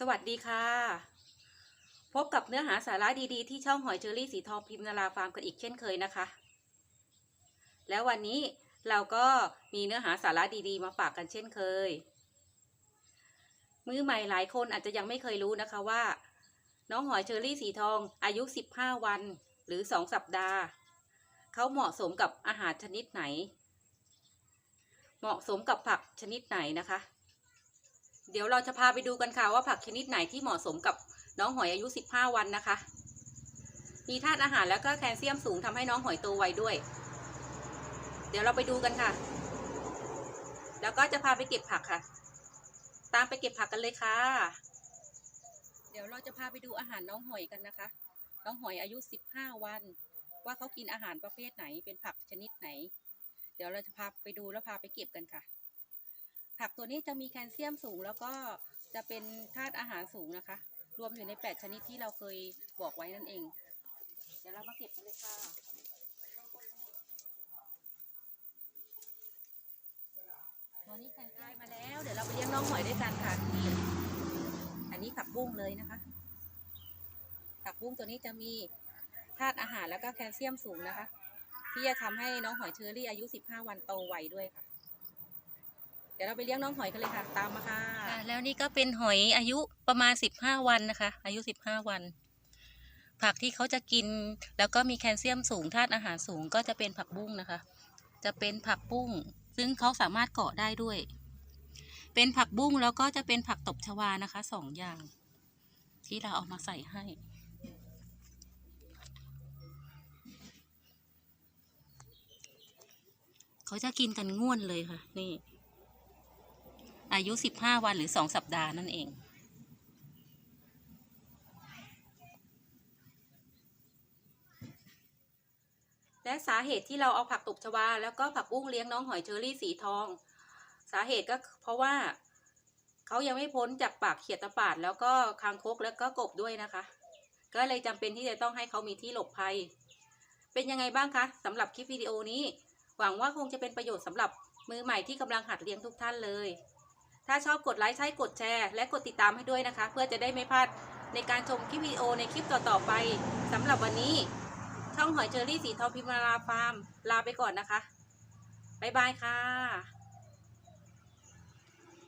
สวัสดีค่ะ พบกับเนื้อหาสาระดีๆ ที่ช่องหอยเชอรี่สีทองพิมพ์นาราฟาร์มกันอีกเช่นเคยนะคะ แล้ววันนี้เราก็มีเนื้อหาสาระดีๆ มาฝากกันเช่นเคย มือใหม่หลายคนอาจจะยังไม่เคยรู้นะคะว่า น้องหอยเชอรี่สีทองอายุ 15 วัน หรือ 2 สัปดาห์ เขาเหมาะสมกับอาหารชนิดไหน เหมาะสมกับผักชนิดไหนนะคะ เดี๋ยวเราจะพาไปดูกันค่ะว่าผักชนิดไหนที่เหมาะสมกับน้องหอยอายุ 15 วันนะคะ มีธาตุอาหารแล้วก็แคลเซียมสูงทำให้น้องหอยโตไวด้วย เดี๋ยวเราไปดูกันค่ะ แล้วก็จะพาไปเก็บผักค่ะ ตามไปเก็บผักกันเลยค่ะ เดี๋ยวเราจะพาไปดูอาหารน้องหอยกันนะคะ น้องหอยอายุ 15 วัน ว่าเขากินอาหารประเภทไหนเป็นผักชนิดไหน เดี๋ยวเราจะพาไปดูแล้วพาไปเก็บกันค่ะ ผักตัวนี้จะมีแคลเซียมสูง แล้วก็จะเป็นธาตุอาหารสูงนะคะ รวมอยู่ใน 8 ชนิดที่เราเคยบอกไว้นั่นเอง เดี๋ยวเรามาเก็บกันเลยค่ะตัวนี้แคลเซียมมาแล้ว เดี๋ยวเราไปเลี้ยงน้องหอยด้วยกันค่ะนี่อันนี้ผักบุ้งเลยนะคะ ผักบุ้งตัวนี้จะมีธาตุอาหารแล้วก็แคลเซียมสูงนะคะ ที่จะทำให้น้องหอยเชอรี่อายุ 15 วันโตไวด้วยค่ะ เดี๋ยวเราไปเลี้ยงน้องหอยกันเลยค่ะ ตามมาค่ะแล้วนี่ก็เป็นหอยอายุประมาณ15วันนะคะ อายุ15วัน ผักที่เขาจะกิน แล้วก็มีแคลเซียมสูงธาตุอาหารสูงก็จะเป็นผักบุ้งนะคะ จะเป็นผักบุ้งซึ่งเขาสามารถเกาะได้ด้วย เป็นผักบุ้งแล้วก็จะเป็นผักตบชวานะคะสองอย่าง ที่เราเอามาใส่ให้ เขาจะกินกันง่วนเลยค่ะ นี่ อายุสิบห้าวันหรือสองสัปดาห์นั่นเองและสาเหตุที่เราเอาผักตบชวาแล้วก็ผักบุ้งเลี้ยงน้องหอยเชอรี่สีทอง สาเหตุก็เพราะว่าเขายังไม่พ้นจากปากเขียดตะปาด แล้วก็คางคกแล้วก็กบด้วยนะคะ ก็เลยจำเป็นที่จะต้องให้เขามีที่หลบภัย เป็นยังไงบ้างคะสำหรับคลิปวิดีโอนี้ หวังว่าคงจะเป็นประโยชน์สำหรับมือใหม่ที่กำลังหัดเลี้ยงทุกท่านเลย ถ้าชอบกดไลค์ใช้กดแชร์ และกดติดตามให้ด้วยนะคะ เพื่อจะได้ไม่พลาดในการชมคลิปวิดีโอในคลิปต่อๆไปสำหรับวันนี้ ช่องหอยเชอรี่สีทองพิมาราฟาร์ม ลาไปก่อนนะคะ บ๊ายบายค่ะ